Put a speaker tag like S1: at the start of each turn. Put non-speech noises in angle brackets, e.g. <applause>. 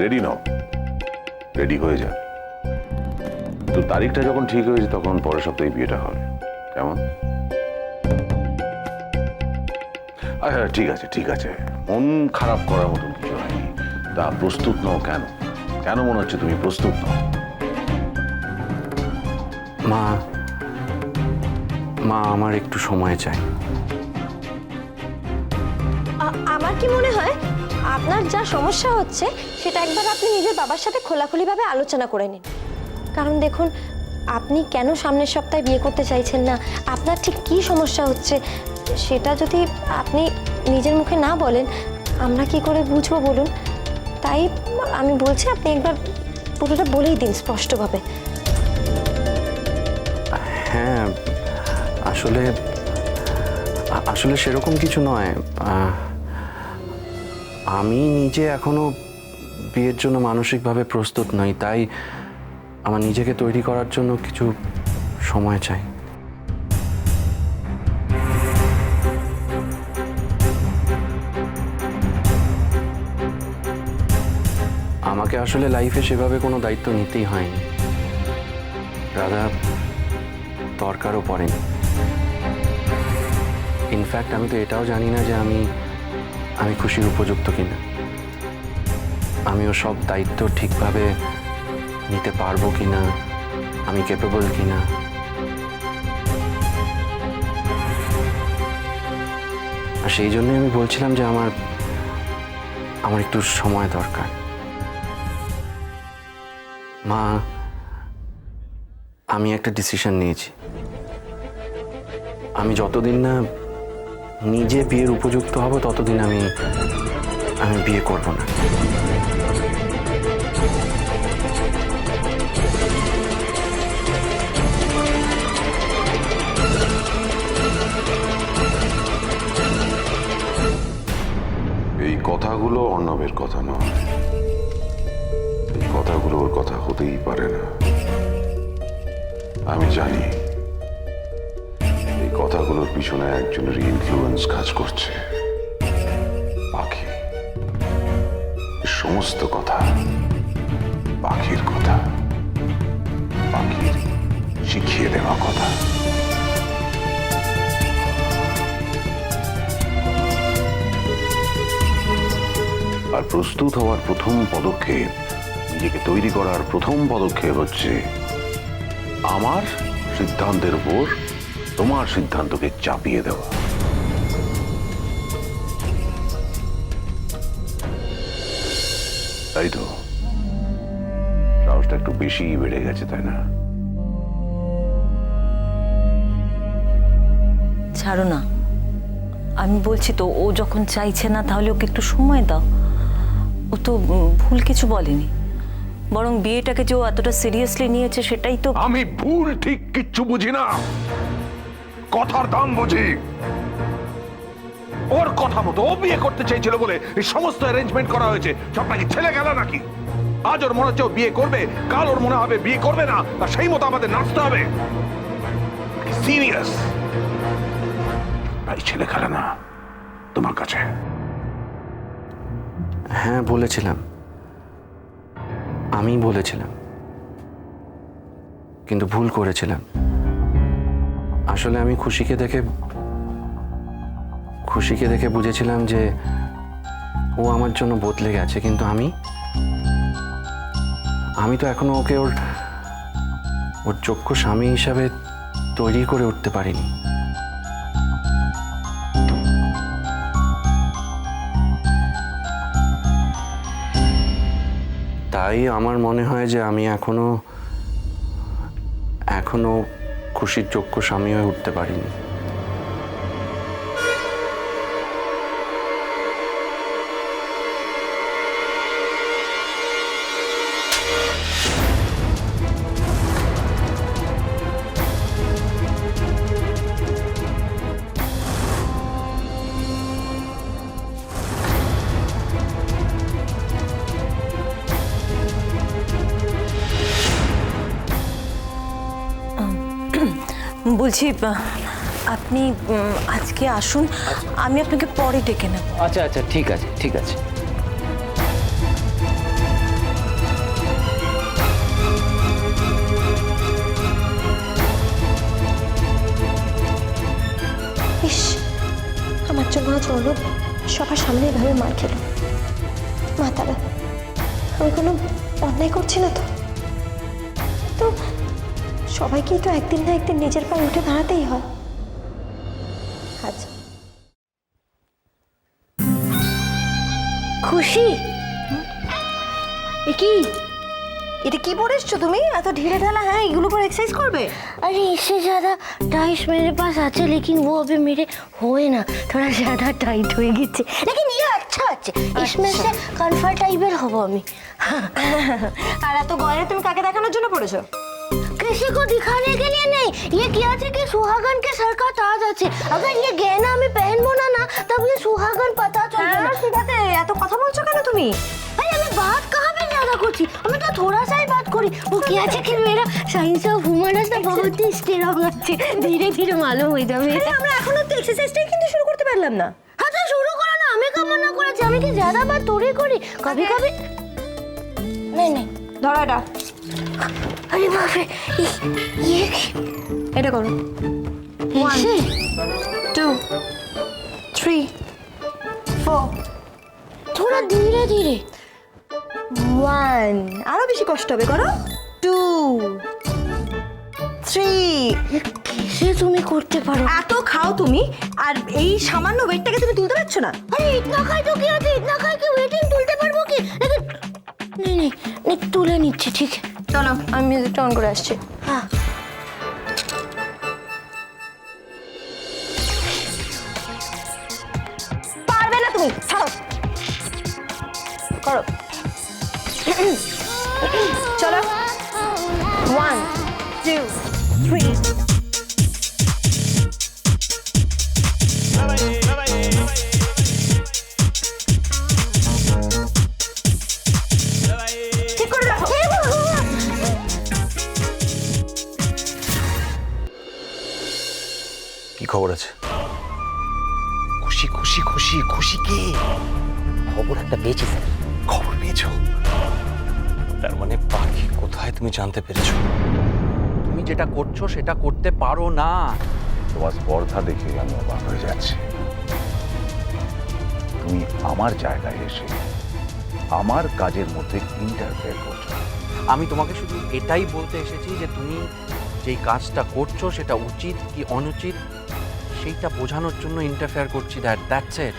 S1: Ready নাও ready হয়ে যা। তো তারিখটা যখন ঠিক হয়েছে, তখন পরের সপ্তাহে বিয়েটা হবে। কেমন? আচ্ছা ঠিক আছে ঠিক আছে। মন খারাপ করার মতন কিছু হয়নি তা প্রস্তুত নও কেন? কেন মনে হচ্ছে তুমি প্রস্তুত নও?
S2: মা মা আমার একটু সময় চাই।
S3: আমার কি মনে হয়, আপনার যা সমস্যা হচ্ছে, সেটা একবার আপনি নিজের বাবার সাথে খোলাখুলিভাবে আলোচনা করে নিন। কারণ দেখুন, আপনি কেন সামনের সপ্তাহে বিয়ে করতে চাইছেন না? আপনার ঠিক কী সমস্যা হচ্ছে? সেটা যদি আপনি নিজের মুখে না বলেন, আমরা কি করে বুঝব বলুন? তাই আমি বলছি, আপনি একবার পুরোটা বলেই দিন স্পষ্টভাবে।
S2: হ্যাঁ আসলে আসলে সেরকম কিছু নয়। আমি নিজে এখনও বিয়ের জন্য মানসিকভাবে প্রস্তুত নই, তাই আমার নিজেকে তৈরি করার জন্য কিছু সময় চাই। আমাকে আসলে লাইফে সেভাবে কোনো দায়িত্ব নিতেই হয়নি। দাদা দরকারও পড়েনি। ইনফ্যাক্ট আমি তো এটাও জানি না যে আমি আমি খুশির উপযুক্ত কিনা? আমিও সব দায়িত্ব ঠিকভাবে নিতে পারব কিনা? আমি ক্যাপেবল কিনা? আর সেই জন্যই আমি বলছিলাম যে আমার আমার একটু সময় দরকার। মা, আমি একটা ডিসিশন নিয়েছি। আমি যতদিন না নিজে বিয়ের উপযুক্ত হব, ততদিন আমি আমি বিয়ে করব না।
S1: এই কথাগুলো অর্ণবের কথা নয় এই কথাগুলো ওর কথা হতেই পারে না। আমি জানি কথাগুলোর পিছনে একজনের ইনফ্লুয়েন্স কাজ করছে। পাখি। সমস্ত কথা। পাখির কথা। পাখির শিখিয়ে দেওয়া কথা। আর প্রস্তুত হওয়ার প্রথম পদক্ষেপ, নিজেকে তৈরি করার প্রথম পদক্ষেপ হচ্ছে, আমার সিদ্ধান্তের উপর তোমার সিদ্ধান্তকে চাপিয়ে দেওয়া। তাই তো? সাহসটা একটু বেশি বেড়ে গেছে তাই না?
S4: ছাড়ো না। আমি বলছি তো ও যখন চাইছে না তাহলে ওকে একটু সময় দাও। ও তো ভুল কিছু বলেনি। বরং বিয়েটাকে যে ও এতটা সিরিয়াসলি নিয়েছে সেটাই তো
S1: আমি ভুল ঠিক কিচ্ছু বুঝি না। কথার দাম বুঝি। ওর কথা মতো ও বিয়ে করতে চেয়েছিল বলে এই সমস্ত অ্যারেঞ্জমেন্ট করা হয়েছে। সব নাকি ছেলে গেল নাকি? আজ ওর মনে হচ্ছে বিয়ে করবে, কাল ওর মনে হবে বিয়ে করবে না, তা সেই মতো আমাদের নাচতে হবে। সিরিয়াস ভাই ছেলে খেলে না, তোমার কাছে।
S2: হ্যাঁ বলেছিলাম। আমি বলেছিলাম। কিন্তু ভুল করেছিলাম। আসলে আমি খুশিকে দেখে খুশিকে দেখে বুঝেছিলাম যে ও আমার জন্য বদলে গেছে, কিন্তু আমি আমি তো এখনও ওকে ওর ওর যোগ্য স্বামী হিসাবে তৈরি করে উঠতে পারিনি। তাই আমার মনে হয় যে আমি এখনও এখনও খুশির যোগ্য স্বামী হয়ে উঠতে পারিনি।
S4: বলছি আপনি আজকে আসুন আমি আপনাকে পরে ডেকে নেব।
S5: আচ্ছা আচ্ছা ঠিক আছে ঠিক আছে।
S3: ইস আমার জন্য আজ অরূপ সবার সামনে এভাবে মার খেলো। মাতারা আমি কোনো অন্যায় করছি না তো? তো সবাইকেই তো একদিন না একদিন নিজের পায়ে উঠে দাঁড়াতেই হয় আচ্ছা খুশি এ কি এটা কি পরে এসছো তুমি এত ঢিলে ঢালা হ্যাঁ এগুলো পরে এক্সারসাইজ করবে
S6: अरे इससे ज़्यादा टाइट मेरे पास आते लेकिन वो अभी मेरे हुए ना थोड़ा ज़्यादा टाइट हो गई थी लेकिन ये अच्छा अच्छे इसमें से कंफर्टेबल हवा में <laughs>
S3: আর এত গয়না তুমি কাকে দেখানোর জন্য পড়েছো
S6: किसी को दिखाने के लिए नहीं ये किया थे कि सुहागन के सर का ताज আছে। अगर ये गहना আমি पहनবो না না तब ये सुहागन पता চলবে না।
S3: সিধাতে এত কথা বলছো কেন তুমি?
S6: আরে আমি বাত कहां पे ज्यादा করছি? আমি তো थोड़ा सा ही बात করি। वो क्या আছে कि मेरा साइंस ऑफ ह्यूमनस ना बहुत ही स्ट्रांग আছে। ধীরে ধীরে মালুম হয়ে যাবে
S3: আরে আমরা এখনও তো এক্সারসাইজটাই কিন্তু শুরু করতে পারলাম না।
S6: হ্যাঁ তো শুরু করো না আমি কেমন না করেছি? আমি কি ज्यादा बात তোরে করি? কবি কবি। नहीं नहीं
S3: ধরো এটা।
S6: আরে বাপরে ইয়ে।
S3: এটা করো।
S6: ওয়ান
S3: টু থ্রি ফোর
S6: থোড়া ধীরে ধীরে।
S3: ওয়ান আরও বেশি কষ্ট হবে করো। টু থ্রি
S6: সে তুমি করতে পারো।
S3: এত খাও তুমি আর এই সামান্য ওয়েটটাকে তুমি তুলতে পারছ না?
S6: আরে ইতনা খাই তো কি আছে? ইতনা খাই কি ওয়েটিং তুলতে পারব কি? নে নে তুলে নিচ্ছে ঠিক।
S3: আছে চলো আমি মিউজিকটা অন করে আসছি।
S6: হ্যাঁ।
S2: খবর আছে।
S7: খুশি খুশি খুশি খুশি কে?
S5: খবর একটা পেয়েছি স্যার।
S7: খবর পেয়েছ?
S2: তার মানে পাখি কোথায় তুমি জানতে পেরেছ? তুমি যেটা করছ সেটা করতে পারো না।
S1: তোমার স্পর্ধা দেখে আমি অবাক হয়ে যাচ্ছি। তুমি আমার জায়গায় এসে আমার কাজের মধ্যে ইন্টারফেয়ার করছ।
S2: আমি তোমাকে শুধু এটাই বলতে এসেছি যে তুমি যেই কাজটা করছ সেটা উচিত কি অনুচিত? সেইটা বোঝানোর জন্য ইন্টারফেয়ার করছি দ্যাট দ্যাটস ইট